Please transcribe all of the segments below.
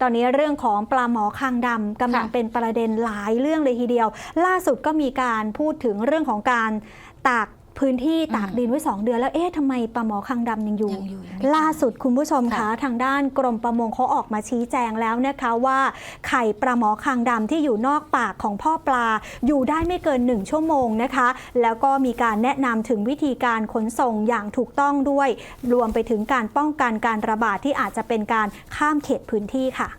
ตอนนี้เรื่องของปลาหมอคางดำกำลังค่ะเป็นประเด็นหลายเรื่องเลยทีเดียว ล่าสุดก็มีการพูดถึงเรื่องของการตาก พื้นที่ตากดินไว้ 2 เดือนแล้วเอ๊ะทำไมปลาหมอคางดำยังอยู่ยังอยู่ยังไม่ล่าสุดคุณผู้ชมคะค่ะทางด้านกรมประมงเขาออกมาชี้แจงแล้วนะคะว่าไข่ปลาหมอคางดำที่อยู่นอกปากของพ่อปลา อยู่ได้ไม่เกิน 1 ชั่วโมงนะคะ แล้วก็มีการแนะนำถึงวิธีการขนส่งอย่างถูกต้องด้วย รวมไปถึงการป้องกันการระบาดที่อาจจะเป็นการข้ามเขตพื้นที่ค่ะ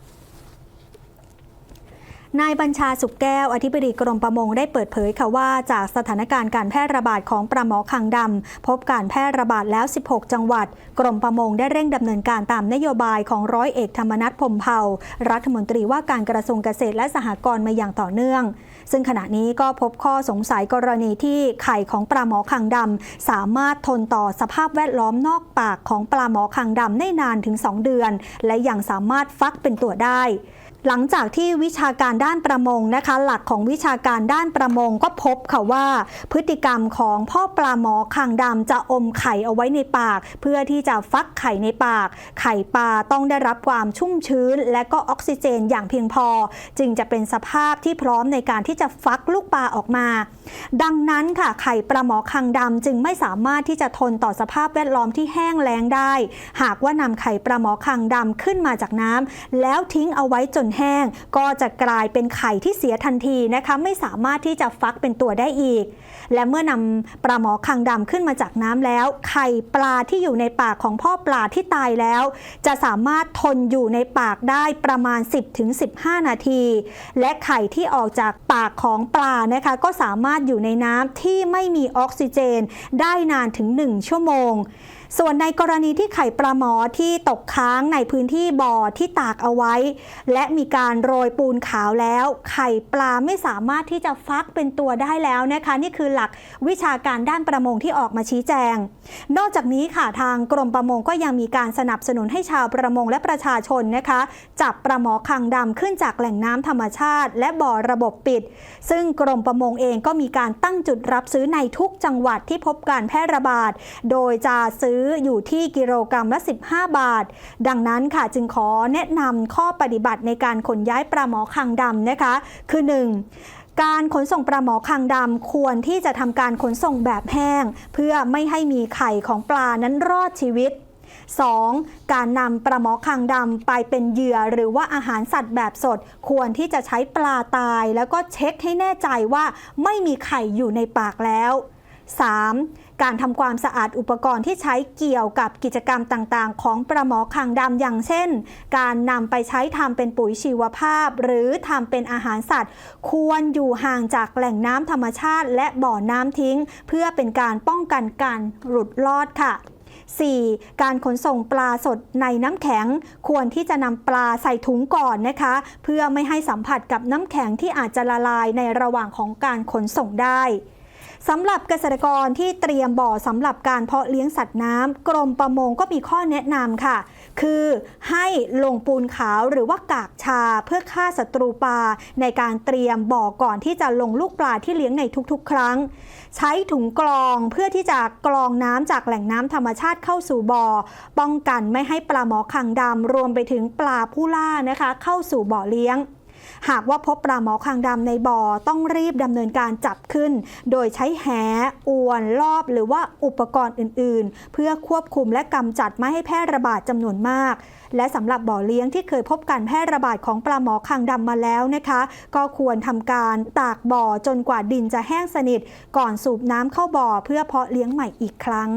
นายบัญชาสุขแก้ว อธิบดีกรมประมงได้เปิดเผยค่ะว่าจากสถานการณ์การแพร่ระบาดของปลาหมอคางดำพบการแพร่ระบาดแล้ว 16 จังหวัด กรมประมงได้เร่งดำเนินการตามนโยบายของร้อยเอกธรรมนัฐพมเผ่ารัฐมนตรีว่าการกระทรวงเกษตรและสหกรณ์มาอย่างต่อเนื่อง ซึ่งขณะนี้ก็พบข้อสงสัยกรณีที่ไข่ของปลาหมอคางดำสามารถทนต่อสภาพแวดล้อมนอกปากของปลาหมอคางดำได้นานถึง 2 เดือน และยังสามารถฟักเป็นตัวได้ หลังจากที่วิชาการด้านประมงนะคะ หลักของวิชาการด้านประมงก็พบค่ะว่า พฤติกรรมของพ่อปลาหมอคางดำจะอมไข่เอาไว้ในปาก เพื่อที่จะฟักไข่ในปาก ไข่ปลาต้องได้รับความชุ่มชื้น และก็ออกซิเจนอย่างเพียงพอ จึงจะเป็นสภาพที่พร้อมในการที่จะฟักลูกปลาออกมา ดังนั้นค่ะไข่ปลาหมอคางดำจึงไม่สามารถที่จะทนต่อสภาพแวดล้อมที่แห้งแล้งได้ หากว่านำไข่ปลาหมอคางดำขึ้นมาจากน้ำแล้วทิ้งเอาไว้จนแห้ง ก็จะกลายเป็นไข่ที่เสียทันทีนะคะไม่สามารถที่จะฟักเป็นตัวได้อีก และเมื่อนำปลาหมอคางดำขึ้นมาจากน้ำแล้ว ไข่ปลาที่อยู่ในปากของพ่อปลาที่ตายแล้ว จะสามารถทนอยู่ในปากได้ประมาณ 10-15 นาที และไข่ที่ออกจากปากของปลานะคะก็สามารถอยู่ในน้ำที่ไม่มีออกซิเจน ได้นานถึง 1 ชั่วโมง ส่วนในกรณีที่ไข่ปลาหมอที่ตกค้างในพื้นที่บ่อที่ตากเอาไว้ และมีการโรยปูนขาวแล้ว ไข่ปลาไม่สามารถที่จะฟักเป็นตัวได้แล้วนะคะ นี่คือหลักวิชาการด้านประมงที่ออกมาชี้แจง นอกจากนี้ค่ะทางกรมประมงก็ยังมีการสนับสนุนให้ชาวประมงและประชาชนนะคะ จับปลาหมอคางดำขึ้นจากแหล่งน้ำธรรมชาติ และบ่อระบบปิด ซึ่งกรมประมงเองก็มีการตั้งจุดรับซื้อในทุกจังหวัดที่พบการแพร่ระบาด โดยจะซื้ออยู่ที่กิโลกรัมละ 15 บาท ดังนั้นค่ะจึงขอแนะนำข้อปฏิบัติในการขนย้ายปลาหมอคางดำนะคะ คือ 1. การขนส่งปลาหมอคางดำควรที่จะทำการขนส่งแบบแห้ง เพื่อไม่ให้มีไข่ของปลานั้นรอดชีวิต 2. การนำปลาหมอคางดำไปเป็นเหยื่อหรือว่าอาหารสัตว์แบบสด ควรที่จะใช้ปลาตาย แล้วก็เช็คให้แน่ใจว่าไม่มีไข่อยู่ในปากแล้ว 3. การทำความสะอาดอุปกรณ์ที่ใช้เกี่ยวกับกิจกรรมต่างๆ ของปลาหมอคางดำอย่างเช่น การนำไปใช้ทำเป็นปุ๋ยชีวภาพ หรือทำเป็นอาหารสัตว์ ควรอยู่ห่างจากแหล่งน้ำธรรมชาติ และบ่อน้ำทิ้ง เพื่อเป็นการป้องกันการหลุดรอดค่ะ 4. การขนส่งปลาสดในน้ำแข็ง ควรที่จะนำปลาใส่ถุงก่อนนะคะ เพื่อไม่ให้สัมผัสกับน้ำแข็งที่อาจจะละลายในระหว่างของการขนส่งได้ สำหรับเกษตรกรที่เตรียมบ่อสำหรับการเพาะเลี้ยงสัตว์น้ำกรมประมงก็มีข้อแนะนำค่ะ คือให้ลงปูนขาวหรือว่ากากชาเพื่อฆ่าศัตรูปลาในการเตรียมบ่อก่อนที่จะลงลูกปลาที่เลี้ยงในทุกๆ ครั้ง ใช้ถุงกรองเพื่อที่จะกรองน้ำจากแหล่งน้ำธรรมชาติเข้าสู่บ่อ ป้องกันไม่ให้ปลาหมอคางดำรวมไปถึงปลาผู้ล่านะคะ เข้าสู่บ่อเลี้ยง หากว่าพบปลาหมอคางดำในบ่อต้องรีบดำเนินการจับขึ้น โดยใช้แหอวนรอบหรือว่าอุปกรณ์อื่น ๆ เพื่อควบคุมและกำจัดไม่ให้แพร่ระบาดจำนวนมาก และสำหรับบ่อเลี้ยงที่เคยพบการแพร่ระบาดของปลาหมอคางดำมาแล้วนะคะ ก็ควรทำการตากบ่อจนกว่าดินจะแห้งสนิท ก่อนสูบน้ำเข้าบ่อเพื่อเพาะเลี้ยงใหม่อีกครั้ง